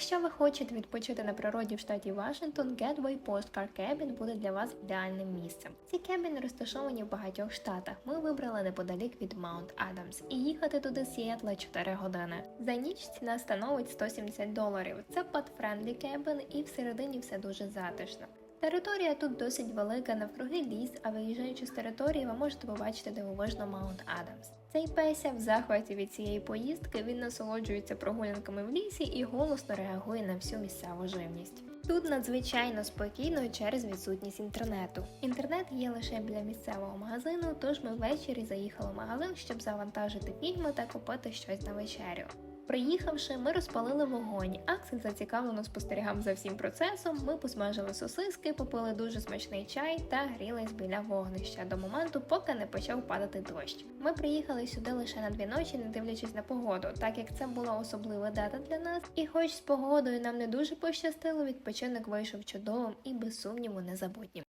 Якщо ви хочете відпочити на природі в штаті Вашингтон, Getaway Postcard Cabin буде для вас ідеальним місцем. Ці кебіни розташовані в багатьох штатах. Ми вибрали неподалік від Маунт Адамс і їхати туди з Сіетла 4 години. За ніч ціна становить 170 доларів. Це патфрендлі кебін і всередині все дуже затишно. Територія тут досить велика, навкруги ліс, а виїжджаючи з території, ви можете побачити дивовижно Маунт Адамс. Цей песя в захваті від цієї поїздки він насолоджується прогулянками в лісі і голосно реагує на всю місцеву живність. Тут надзвичайно спокійно через відсутність інтернету. Інтернет є лише біля місцевого магазину, тож ми ввечері заїхали в магазин, щоб завантажити фільми та купити щось на вечерю. Приїхавши, ми розпалили вогонь. Аксель зацікавлено спостерігав за всім процесом. Ми посмажили сосиски, попили дуже смачний чай та грілись біля вогнища до моменту, поки не почав падати дощ. Ми приїхали сюди лише на дві ночі, не дивлячись на погоду, так як це була особлива дата для нас. І хоч з погодою нам не дуже пощастило, відпочинок вийшов чудовим і без сумніву незабутнім.